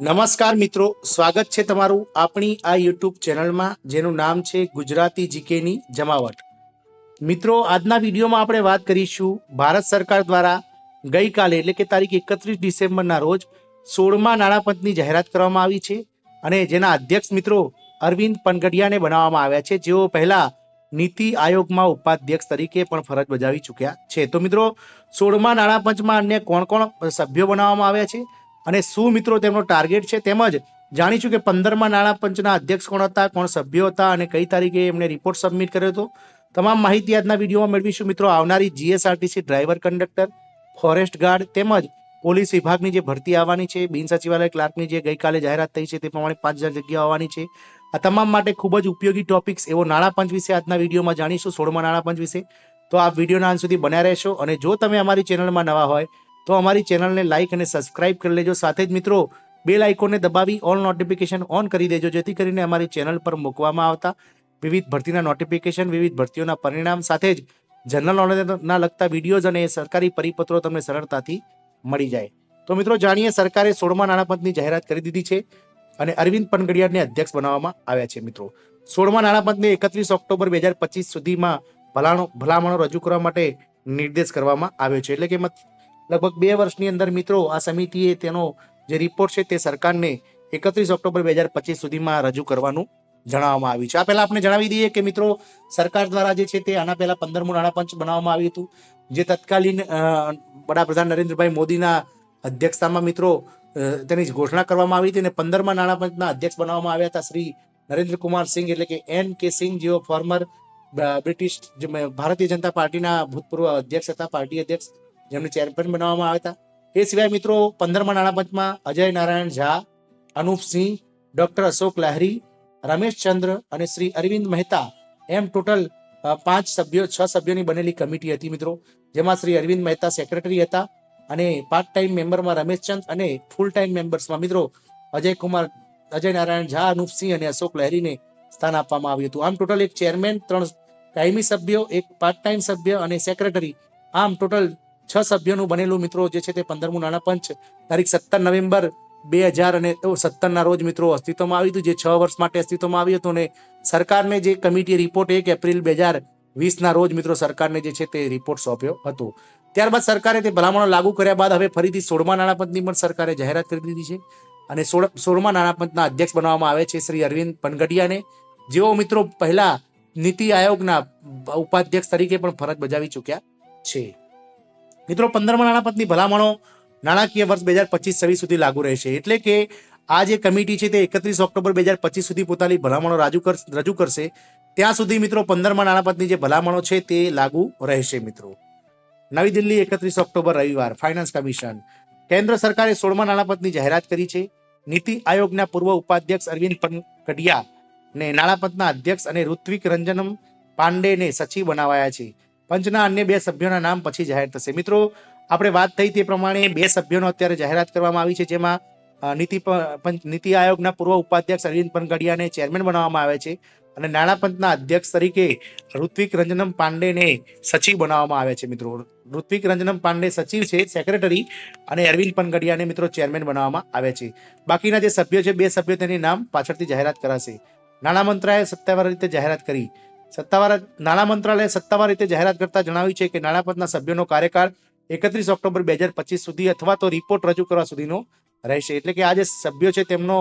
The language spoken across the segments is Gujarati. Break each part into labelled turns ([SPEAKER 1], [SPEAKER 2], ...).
[SPEAKER 1] નમસ્કાર મિત્રો, સ્વાગત છે તમારું આપણી આ યુટ્યુબ ચેનલમાં, જેનું નામ છે ગુજરાતી જીકેની જમાવટ. મિત્રો, આજના વિડીયોમાં આપણે વાત કરીશું ભારત સરકાર દ્વારા ગઈકાલે, એટલે કે તારીખ એકત્રીસ ડિસેમ્બરના રોજ, સોળમા નાણાપંચની જાહેરાત કરવામાં આવી છે અને જેના અધ્યક્ષ મિત્રો અરવિંદ પનગડિયાને બનાવવામાં આવ્યા છે. જેઓ પહેલા નીતિ આયોગમાં ઉપાધ્યક્ષ તરીકે પણ ફરજ બજાવી ચૂક્યા છે. તો મિત્રો, સોળમા નાણાપંચમાં અન્ય કોણ કોણ સભ્યો બનાવવામાં આવ્યા છે? અને શું મિત્રો તેમનો ટાર્ગેટ છે તેમજ જાણીશું કે પંદરમાં નાણાં પંચના અધ્યક્ષ કોણ હતા, કોણ સભ્યો હતા અને કઈ તારીખે એમણે રિપોર્ટ સબમિટ કર્યો હતો. તમામ માહિતી આજના વિડીયોમાં મેળવીશું મિત્રો. આવનારી GSRTC driver conductor forest guard તેમજ પોલીસ વિભાગની જે ભરતી આવવાની છે, બિન સચિવાલય ક્લાર્કની જે ગઈકાલે જાહેરાત થઈ છે તે પ્રમાણે પાંચ હજાર જગ્યાઓ આવવાની છે. આ તમામ માટે ખૂબ જ ઉપયોગી ટોપિક્સ એવો નાણાં પંચ વિશે આજના વિડીયોમાં જાણીશું, સોળમા નાણાં પંચ વિશે. તો આ વિડીયોના અંત સુધી બન્યા રહેશો અને જો તમે અમારી ચેનલમાં નવા હોય તો અમારી ચેનલને લાઇક અને સબસ્ક્રાઇબ કરી લેજો. સાથે જ મિત્રો બેલ આઇકોનને દબાવી ઓલ નોટિફિકેશન ઓન કરી દેજો, જેથી કરીને અમારી ચેનલ પર મૂકવામાં આવતા વિવિધ ભરતીના નોટિફિકેશન વિવિધ ભરતીઓના પરિણામ સાથે જ જનરલ નોલેજના લગતા વિડીયોઝ અને સરકારી પરિપત્રો તમને સરળતાથી મળી જાય. તો મિત્રો, જાણીએ સરકારે સોળમા નાણાપંચની જાહેરાત કરી દીધી છે અને અરવિંદ પનગડિયાને અધ્યક્ષ બનાવવામાં આવ્યા છે મિત્રો. સોળમા નાણાપંચને એકત્રીસ ઓક્ટોબર બે પચીસ સુધીમાં ભલાણો ભલામણો રજૂ કરવા માટે નિર્દેશ કરવામાં આવ્યો છે. એટલે કે લગભગ બે વર્ષની અંદર મિત્રો આ સમિતિએ તેનો જે રિપોર્ટ છે તે સરકારને એકત્રીસ ઓક્ટોબર બે હજાર પચીસ સુધીમાં રજૂ કરવાનું જણાવવામાં આવ્યું છે. આ પહેલા આપણે જણાવી દઈએ કે મિત્રો સરકાર દ્વારા જે છે તે આના પહેલા પંદરમું નાણાપંચ બનાવવામાં આવ્યું હતું, જે તત્કાલીન વડાપ્રધાન નરેન્દ્રભાઈ મોદીના અધ્યક્ષતામાં મિત્રો તેની ઘોષણા કરવામાં આવી હતી અને પંદરમા નાણાપંચના અધ્યક્ષ બનાવવામાં આવ્યા હતા શ્રી નરેન્દ્ર કુમાર સિંઘ એટલે કે એન કે સિંઘ, જેઓ ફોર્મર બ્રિટિશ ભારતીય જનતા પાર્ટીના ભૂતપૂર્વ અધ્યક્ષ હતા, પાર્ટી અધ્યક્ષ જેમને ચેરમેન બનાવવામાં આવ્યા હતા. એ સિવાય મિત્રો, પંદરમા નાણાપંચમાં અજય નારાયણ ઝા અનુપસિંહ ડોક્ટર અશોક લહેરી, રમેશ ચંદ્ર અને શ્રી અરવિંદ મહેતા એમ ટોટલ પાંચ સભ્યો, છ સભ્યોની બનેલી કમિટી હતી મિત્રો. જેમાં શ્રી અરવિંદ મહેતા સેક્રેટરી હતા અને પાર્ટ ટાઈમ મેમ્બરમાં રમેશચંદ અને ફૂલ ટાઈમ મેમ્બર્સમાં મિત્રો, અજય કુમાર, અજય નારાયણ ઝા અનુપસિંહ અને અશોક લહેરીને સ્થાન આપવામાં આવ્યું હતું. આમ ટોટલ એક ચેરમેન, ત્રણ કાયમી સભ્યો, એક પાર્ટ ટાઈમ સભ્ય અને સેક્રેટરી. આમ ટોટલ છ સભ્યોનું બનેલું મિત્રો જે છે તે પંદરમું નાણાં પંચ તારીખ સત્તર નવેમ્બર બે હજાર અને સત્તરના રોજ મિત્રો અસ્તિત્વમાં આવ્યું હતું. જે છ વર્ષ માટે અસ્તિત્વમાં આવ્યું હતું અને સરકારને જે કમિટી રિપોર્ટ એક એપ્રિલ બે હજાર વીસના રોજ મિત્રો સરકારને જે છે તે રિપોર્ટ સોંપ્યો હતો. ત્યારબાદ સરકારે તે ભલામણો લાગુ કર્યા બાદ હવે ફરીથી સોળમા નાણાપંચની પણ સરકારે જાહેરાત કરી દીધી છે. અને સોળ, સોળમા નાણાપંચના અધ્યક્ષ બનાવવામાં આવે છે શ્રી અરવિંદ પનગડિયાને જેઓ મિત્રો પહેલા નીતિ આયોગના ઉપાધ્યક્ષ તરીકે પણ ફરજ બજાવી ચૂક્યા છે. મિત્રો, પંદરમા નાણાપંચની ભલામણો નાણાકીય વર્ષ બે હજાર પચીસ છવ્વીસ સુધી લાગુ રહેશે. એટલે કે આ જે કમિટી છે તે એકત્રીસ ઓક્ટોબર બે હજાર પચીસ સુધી પોતાની ભલામણો રાજુ રજૂ કરશે. ત્યાં સુધી, મિત્રો, પંદરમા નાણાપંચની જે ભલામણો છે તે લાગુ રહેશે, મિત્રો. નવી દિલ્હી એકત્રીસ ઓક્ટોબર રવિવાર, ફાઇનાન્સ કમિશન. કેન્દ્ર સરકારે સોળમા નાણાપંચની જાહેરાત કરી છે. નીતિ આયોગના પૂર્વ ઉપાધ્યક્ષ અરવિંદ કડિયા ને નાણાપંચના અધ્યક્ષ અને ઋત્વિક રંજનમ પાંડેને સચિવ બનાવાયા છે. પંચના અન્ય બે સભ્યોના નામ પછી જાહેર થશે. મિત્રો, આપણે વાત થઈ તે પ્રમાણે બે સભ્યોનો અત્યારે જાહેરાત કરવામાં આવી છે, જેમાં નીતિ પંચ- નીતિ આયોગના પૂર્વ ઉપાધ્યક્ષ અરવિંદ પનગડિયાને ચેરમેન બનાવવામાં આવે છે અને નાણાપંચના અધ્યક્ષ તરીકે ઋત્વિક રંજનમ પાંડેને સચિવ બનાવવામાં આવે છે, મિત્રો. ઋત્વિક રંજનમ પાંડે સચિવ છે, સેક્રેટરી અને અરવિંદ પનગડિયાને, મિત્રો, ચેરમેન બનાવવામાં આવે છે. બાકીના જે સભ્યો છે, બે સભ્યો તેની નામ પાછળથી જાહેરાત કરાશે. નાણાં મંત્રાલયે સત્તાવાર રીતે જાહેરાત કરી. સત્તાવાર નાણાં મંત્રાલયે સત્તાવાર રીતે જાહેરાત કરતા જણાવ્યું છે કે નાણાપંચના સભ્યોનો કાર્યકાળ એકત્રીસ ઓક્ટોબર બે હજાર પચીસ સુધી અથવા તો રિપોર્ટ રજૂ કરવા સુધીનો રહેશે. એટલે કે આ જે સભ્યો છે તેમનો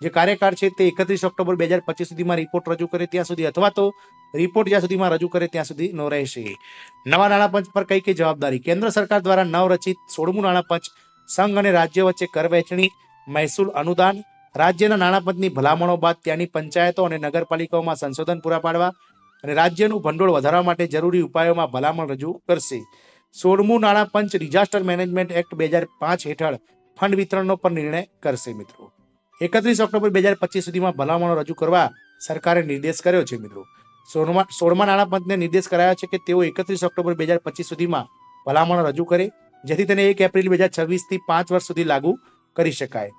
[SPEAKER 1] જે કાર્યકાળ છે તે એકત્રીસ ઓક્ટોબર બે હજાર પચીસ સુધીમાં રિપોર્ટ રજૂ કરે ત્યાં સુધી અથવા તો રિપોર્ટ જ્યાં સુધીમાં રજૂ કરે ત્યાં સુધી નો રહેશે. નવા નાણાપંચ પર કઈ કઈ જવાબદારી? કેન્દ્ર સરકાર દ્વારા નવરચિત સોળમું નાણાપંચ સંઘ અને રાજ્ય વચ્ચે કર વહેંચણી, મહેસૂલ અનુદાન, રાજ્યના નાણાપંચની ભલામણો બાદ ત્યાંની પંચાયતો અને નગરપાલિકાઓમાં સંશોધન પૂરા પાડવા અને રાજ્યનું ભંડોળ વધારવા માટે જરૂરી ઉપાયોમાં ભલામણ રજૂ કરશે. સોળમું નાણાં પંચ ડિઝાસ્ટર મેનેજમેન્ટ એક્ટ બે હજાર પાંચ હેઠળ ફંડ વિતરણનો પણ નિર્ણય કરશે મિત્રો. એકત્રીસ ઓક્ટોબર બે હજાર પચીસ સુધીમાં ભલામણો રજૂ કરવા સરકારે નિર્દેશ કર્યો છે મિત્રો. સોળમા સોળમા નાણાં પંચને નિર્દેશ કરાયો છે કે તેઓ એકત્રીસ ઓક્ટોબર બે હજાર પચીસ સુધીમાં ભલામણો રજૂ કરે, જેથી તેને એક એપ્રિલ બે હજાર છવ્વીસથી પાંચ વર્ષ સુધી લાગુ કરી શકાય.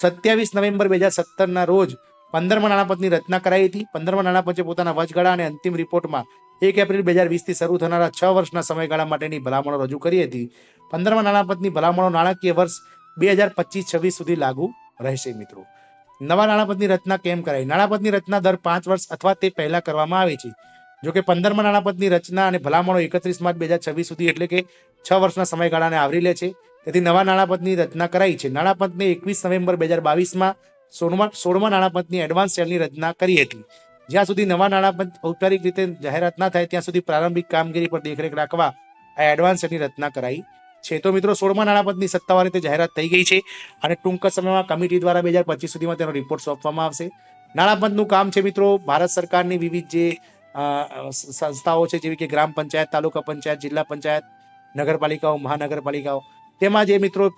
[SPEAKER 1] સત્યાવીસ નવેમ્બર બે હજાર સત્તરના રોજ પંદરમા નાણાપંચની રચના કરાઈ હતી. પંદરમા નાણાપંચે પોતાના વચગાળા અને અંતિમ રિપોર્ટમાં એક એપ્રિલ બે હજાર વીસથી શરૂ થનારા છ વર્ષના સમયગાળા માટેની ભલામણો રજૂ કરી હતી. પંદરમા નાણાપંચની ભલામણો નાણાકીય વર્ષ બે હજાર પચીસ છવ્વીસ સુધી લાગુ રહેશે મિત્રો. નવા નાણાપંચની રચના કેમ કરાય નાણાપંચની રચના દર પાંચ વર્ષ અથવા તે પહેલા કરવામાં આવે છે. જો કે પંદરમાં નાણાપંચની રચના અને ભલામણો એકત્રીસ માર્ચ બે હજાર છવ્વીસ સુધી એટલે કે છ વર્ષના સમયગાળાને આવરી લે છે. તેથી નવા નાણાપંચની રચના કરાઈ છે. નાણાપંચને એકવીસ નવેમ્બર બે હજાર બાવીસમાં સોળમા સોળમા નાણાપંચની એડવાન્સ સેલની રચના કરી હતી. જ્યાં સુધી નવા નાણાપંચ ઔપચારિક રીતે જાહેરાત ના થાય, ત્યાં સુધી પ્રારંભિક કામગીરી પર દેખરેખ રાખવા આ એડવાન્સ સેલની રચના કરાઈ છે. તો મિત્રો, સોળમા નાણાપંચની સત્તાવાર રીતે જાહેરાત થઈ ગઈ છે અને ટૂંક સમયમાં કમિટી દ્વારા બે હજાર પચીસ સુધીમાં તેનો રિપોર્ટ સોંપવામાં આવશે. નાણાપંચનું કામ છે મિત્રો, ભારત સરકારની વિવિધ જે સંસ્થાઓ છે, જેવી કે ગ્રામ પંચાયત, તાલુકા પંચાયત, જિલ્લા પંચાયત, નગરપાલિકાઓ, મહાનગરપાલિકાઓ તેમાં જે મિત્રો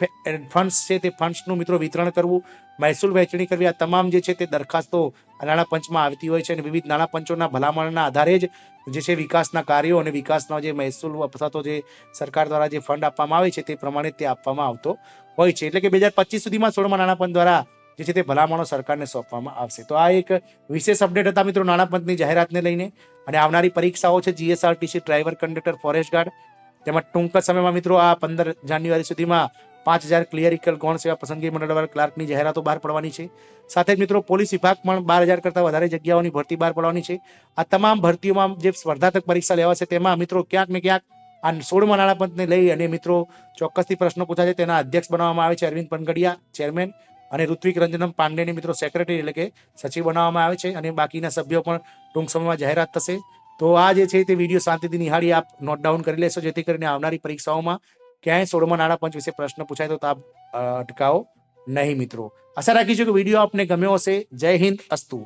[SPEAKER 1] ફંડ્સ છે, તે ફંડ્સનું મિત્રો વિતરણ કરવું, મહેસૂલ વહેંચણી કરવી, આ તમામ જે છે તે દરખાસ્તો નાણાં નાણાપંચમાં આવતી હોય છે અને વિવિધ નાણાપંચોના ભલામણના આધારે જ જે છે વિકાસના કાર્યો અને વિકાસનો જે મહેસૂલ અથવા તો જે સરકાર દ્વારા જે ફંડ આપવામાં આવે છે તે પ્રમાણે તે આપવામાં આવતો હોય છે. એટલે કે બે હજાર પચીસ સુધીમાં સોળમાં નાણાપંચ દ્વારા જે છે તે ભલામણો સરકારને સોંપવામાં આવશે. તો આ એક વિશેષ અપડેટ હતા મિત્રો નાણાપંચની જાહેરાતને લઈને. અને આવનારી પરીક્ષાઓ છે GSRTC driver conductor forest guard તેમાં ટૂંક સમયમાં મિત્રો આ પંદર જાન્યુઆરી સુધીમાં પાંચ હજાર ક્લિયરિકલ ગૌણ સેવા પસંદગી મંડળ દ્વારા ક્લાર્કની જાહેરાતો બહાર પડવાની છે. સાથે જ મિત્રો પોલીસ વિભાગ પણ બાર હજાર કરતાં વધારે જગ્યાઓની ભરતી બહાર પડવાની છે. આ તમામ ભરતીઓમાં જે સ્પર્ધાત્મક પરીક્ષા લેવાશે તેમાં મિત્રો ક્યાંક ને ક્યાંક આ સોળમા નાણાપંચને લઈ અને મિત્રો ચોક્કસથી પ્રશ્નો પૂછાશે તેના અધ્યક્ષ બનાવવામાં આવે છે અરવિંદ પનગડિયા ચેરમેન અને ઋત્વિક રંજનમ પાંડેની મિત્રો સેક્રેટરી એટલે કે સચિવ બનાવવામાં આવે છે અને બાકીના સભ્યો પણ ટૂંક સમયમાં જાહેરાત થશે. તો આ જે છે તે વીડિયો શાંતિથી નિહાળી આપ નોટ ડાઉન કરી લેશો, જેથી કરીને આવનારી પરીક્ષાઓમાં ક્યાંય સોળમા નાણાપંચ વિશે પ્રશ્ન પૂછાય તો આપ અટકાવો નહીં મિત્રો. આશા રાખીશું કે વીડિયો આપને ગમ્યો હશે. જય હિન્દ, અસ્તુ.